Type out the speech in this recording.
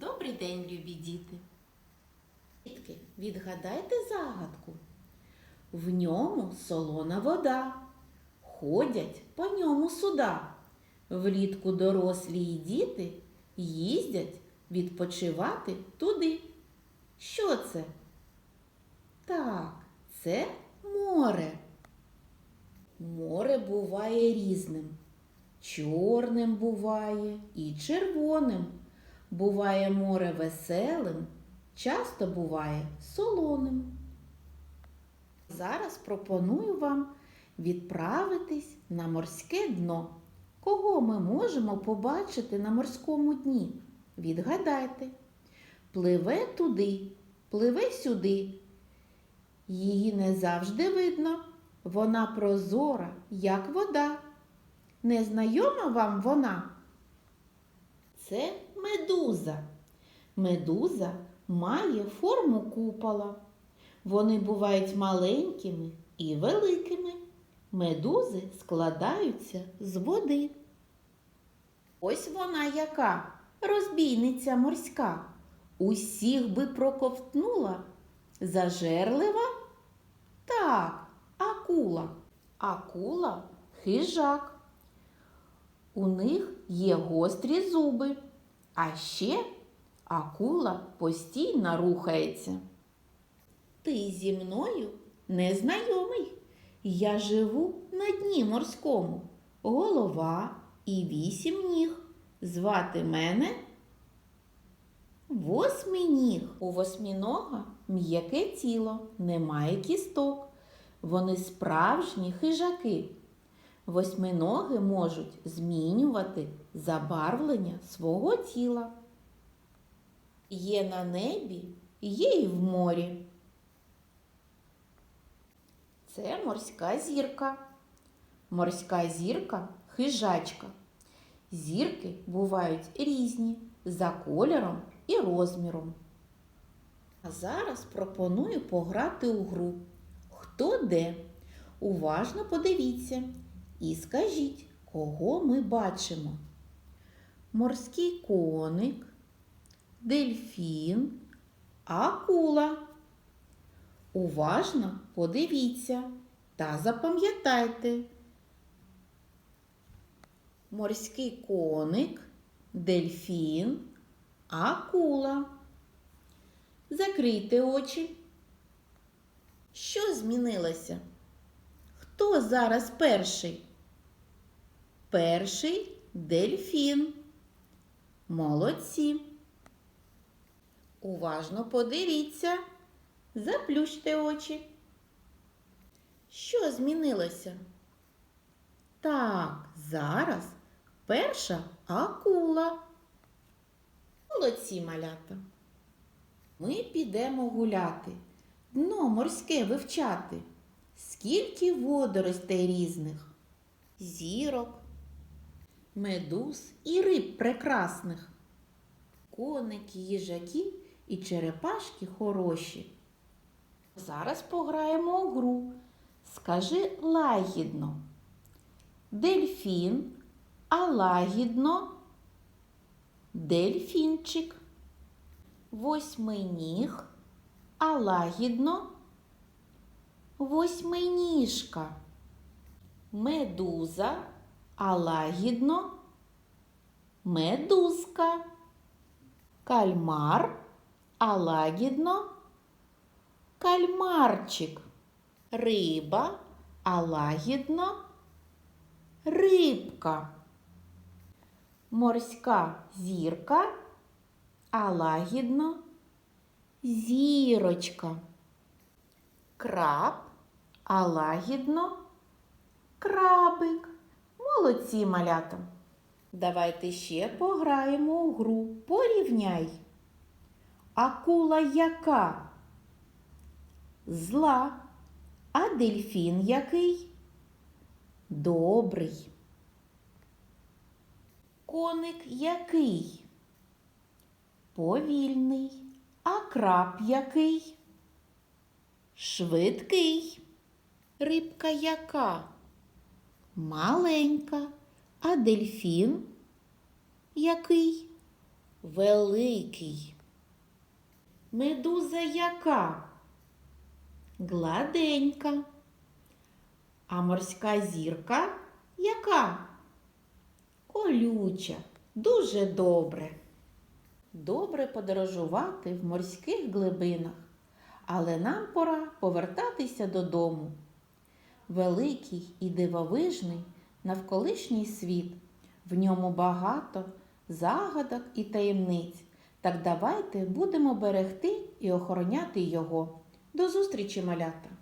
Добрий день, любі діти. Дітки, відгадайте загадку. В ньому солона вода. Ходять по ньому суда. Влітку дорослі й діти їздять відпочивати туди. Що це? Так, це море. Море буває різним. Чорним буває і червоним. Буває море веселим, часто буває солоним. Зараз пропоную вам відправитись на морське дно. Кого ми можемо побачити на морському дні? Відгадайте. Пливе туди, пливе сюди. Її не завжди видно. Вона прозора, як вода. Незнайома вам вона? Це медуза. Медуза має форму купола. Вони бувають маленькими і великими. Медузи складаються з води. Ось вона яка розбійниця морська. Усіх би проковтнула. Зажерлива? Так, акула. Акула хижак. У них є гострі зуби, а ще акула постійно рухається. Ти зі мною незнайомий. Я живу на дні морському, голова і вісім ніг. Звати мене восьминіг. У восьмінога м'яке тіло, немає кісток. Вони справжні хижаки. Восьминоги можуть змінювати забарвлення свого тіла. Є на небі, є і в морі. Це морська зірка. Морська зірка хижачка. Зірки бувають різні за кольором і розміром. А зараз пропоную пограти у гру. Хто де? Уважно подивіться і скажіть, кого ми бачимо. Морський коник, дельфін, акула. Уважно подивіться та запам'ятайте. Морський коник, дельфін, акула. Закрийте очі. Що змінилося? Хто зараз перший? Перший дельфін. Молодці. Уважно подивіться. Заплющте очі. Що змінилося? Так, зараз перша акула. Молодці малята. Ми підемо гуляти, дно морське вивчати. Скільки водоростей різних, зірок, медуз і риб прекрасних, коники, їжаки і черепашки хороші. Зараз пограємо у гру. Скажи лагідно. Дельфін, а лагідно дельфінчик. Восьминіг, а лагідно восьминіжка. Медуза, а лагідно медузка. Кальмар, а лагідно кальмарчик. Риба, а лагідно рибка. Морська зірка, а лагідно зірочка. Краб, а лагідно крабик. Молодці малята. Давайте ще пограємо у гру. Порівняй. Акула яка? Зла. А дельфін який? Добрий. Коник який? Повільний. А краб який? Швидкий. Рибка яка? Маленька. А дельфін який? Великий. Медуза яка? Гладенька. А морська зірка яка? Колюча. Дуже добре. Добре подорожувати в морських глибинах, але нам пора повертатися додому. Великий і дивовижний навколишній світ. В ньому багато загадок і таємниць. Так давайте будемо берегти і охороняти його. До зустрічі, малята!